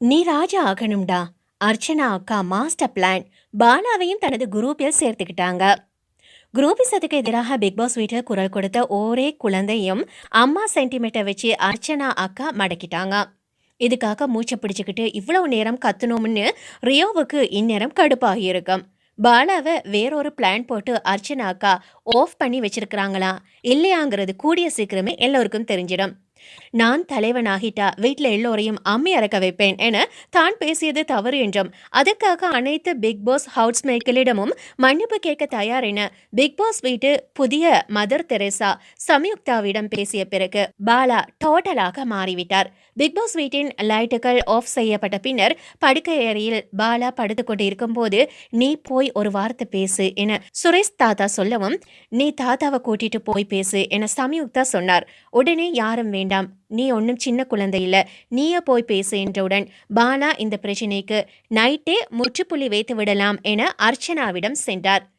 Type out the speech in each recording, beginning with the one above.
நீ ராஜா ஆகணும்டா. அர்ச்சனா அக்கா master plan பாலாவையும் தனது குரூப்பில் சேர்த்துக்கிட்டாங்க. குரூபிசத்துக்கு எதிராக பிக் பாஸ் வீட்டில் குரல் கொடுத்த ஒரே குழந்தையும் அம்மா சென்டிமீட்டர் வச்சு அர்ச்சனா அக்கா மடக்கிட்டாங்க. இதுக்காக மூச்சை பிடிச்சிக்கிட்டு இவ்வளவு நேரம் கத்தணும்னு ரியோவுக்கு இந்நேரம் கடுப்பாகி இருக்கும் பாலாவை வேறொரு பிளான் போட்டு அர்ச்சனா அக்கா ஆஃப் பண்ணி வச்சிருக்கிறாங்களா? இல்லையாங்கிறது கூடிய சீக்கிரமே எல்லோருக்கும் தெரிஞ்சிடும். நான் தலைவனாகிட்டா வீட்டில் எல்லோரையும் அம்மி அறக்க வைப்பேன் என தான் பேசியது தவறு என்றும் அதற்காக அனைத்து பிக் பாஸ் ஹவுஸ் மேக்கலிடமும் மன்னிப்பு கேட்க தயார் என பிக் பாஸ் வீட்டு புதிய மதர் தெரேசா சம்யுக்தாவிடம் பேசிய பிறகு பாலா டோட்டலாக மாறிவிட்டார். பிக் பாஸ் வீட்டின் லைட்டுகள் ஆஃப் செய்யப்பட்ட பின்னர் படுக்கை அறையில் பாலா படுத்துக் கொண்டிருக்கும் இருக்கும்போது நீ போய் ஒரு வார்த்தை பேசு என சுரேஷ் தாத்தா சொல்லவும் நீ தாத்தாவை கூட்டிட்டு போய் பேசு என சம்யுக்தா சொன்னார். உடனே யாரும் வேண்டும். நீ ஒன்றும் சின்ன குழந்தை இல்லை. நீயே போய் பேசு என்றவுடன் பாலா இந்த பிரச்சனைக்கு நைட்டே முற்றுப்புள்ளி வைத்து விடலாம் என அர்ச்சனாவிடம் சென்றார்.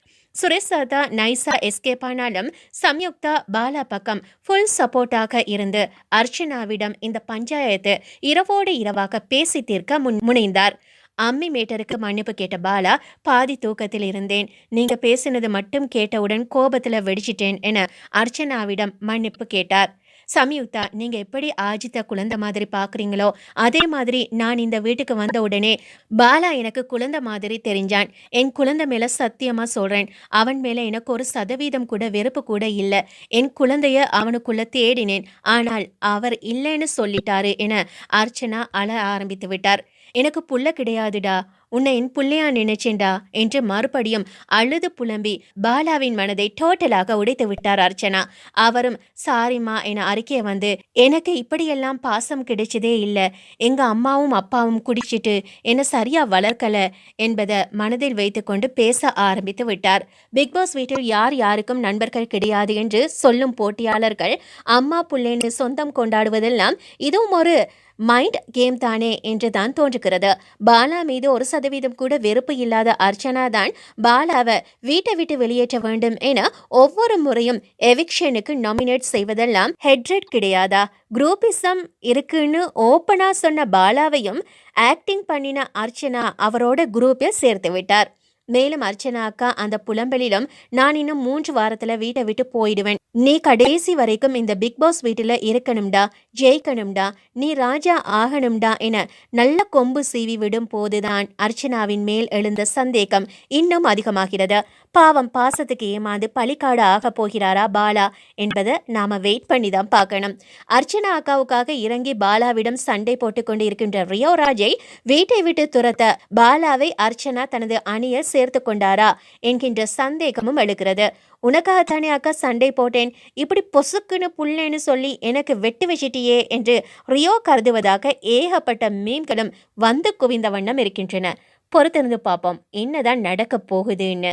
சுரேஷ் சாதா நைஸா எஸ்கேப் ஆனாலும் சம்யுக்தா பாலா பக்கம் ஃபுல் சப்போர்ட்டாக இருந்து அர்ச்சனாவிடம் இந்த பஞ்சாயத்து இரவோடு இரவாக பேசி தீர்க்க முன் முனைந்தார். அம்மி மேட்டருக்கு மன்னிப்பு கேட்ட பாலா பாதி தூக்கத்தில் இருந்தேன். நீங்க பேசினது மட்டும் கேட்டவுடன் கோபத்தில் வெடிச்சிட்டேன் என அர்ச்சனாவிடம் மன்னிப்பு கேட்டார். சம்யுக்தா நீங்க எப்படி ஆஜித்தை குழந்தை மாதிரி பாக்குறீங்களோ அதே மாதிரி நான் இந்த வீட்டுக்கு வந்த உடனே பாலா எனக்கு குழந்தை மாதிரி தெரிஞ்சான். என் குழந்தை மேல சத்தியமா சொல்றேன். அவன் மேல எனக்கு ஒரு சதவீதம் கூட வெறுப்பு கூட இல்லை. என் குழந்தைய அவனுக்குள்ள தேடினேன். ஆனால் அவர் இல்லைன்னு சொல்லிட்டாரு என அர்ச்சனா அழ ஆரம்பித்து விட்டார். எனக்கு புள்ள கிடையாதுடா. உன்னை என் புள்ளையா நினைச்சேண்டா என்று மறுபடியும் அழுது புலம்பி பாலாவின் மனதை டோட்டலாக உடைத்து விட்டார் அர்ச்சனா. அவரும் சாரிம்மா என அறிக்கை வந்து எனக்கு இப்படியெல்லாம் பாசம் கிடைச்சதே இல்லை. எங்க அம்மாவும் அப்பாவும் குடிச்சிட்டு என்ன சரியா வளர்க்கல என்பதை மனதில் வைத்துக்கொண்டு பேச ஆரம்பித்து விட்டார். பிக் பாஸ் வீட்டில் யார் யாருக்கும் நண்பர்கள் கிடையாது என்று சொல்லும் போட்டியாளர்கள் அம்மா புள்ளேன்னு சொந்தம் கொண்டாடுவதெல்லாம் இதுவும் ஒரு மைண்ட் கேம் தானே என்று தான் தோன்றுகிறது. பாலா மீது ஒரு சதவீதம் கூட வெறுப்பு இல்லாத அர்ச்சனா தான் பாலாவை வீட்டை விட்டு வெளியேற்ற வேண்டும் என ஒவ்வொரு முறையும் எவிக்ஷனுக்கு நாமினேட் செய்வதெல்லாம் ஹெட்ரெட் கிடையாதா? குரூப்பிசம் இருக்குன்னு ஓப்பனா சொன்ன பாலாவையும் ஆக்டிங் பண்ணின அர்ச்சனா அவரோட குரூப்பில் சேர்த்து விட்டார். மேலும் அர்ச்சனா அக்கா அந்த புலம்பலிலும் நான் இன்னும் மூன்று வாரத்துல வீட்டை விட்டு போயிடுவேன். நீ கடைசி வரைக்கும் இந்த பிக் பாஸ் வீட்டுல இருக்கணும்டா ஜெயிக்கணும்டா நீ ராஜா ஆகணும்டா என நல்ல கொம்பு சீவி விடும் போதுதான் அர்ச்சனாவின் மேல் எழுந்த சந்தேகம் இன்னும் அதிகமாகிறது. பாவம் பாசத்துக்கு ஏமாந்து பலிக்காடு ஆக போகிறாரா பாலா என்பதை நாம வெயிட் பண்ணி தான் பார்க்கணும். அர்ச்சனா அக்காவுக்காக இறங்கி பாலாவிடம் சண்டை போட்டுக்கொண்டு இருக்கின்ற ரியோ ராஜை வீட்டை விட்டு துரத்த பாலாவை அர்ச்சனா தனது அணியில் சேர்த்து கொண்டாரா என்கின்ற சந்தேகமும் எழுகிறது. உனக்காகத்தானே அக்கா சண்டை போட்டேன். இப்படி பொசுக்குன்னு புள்ளேன்னு சொல்லி எனக்கு வெட்டு வச்சிட்டியே என்று ரியோ கருதுவதாக ஏகப்பட்ட மீன்களும் வந்து குவிந்த வண்ணம் இருக்கின்றன. பொறுத்திருந்து பார்ப்போம். என்னதான் நடக்கப் போகுதுன்னு.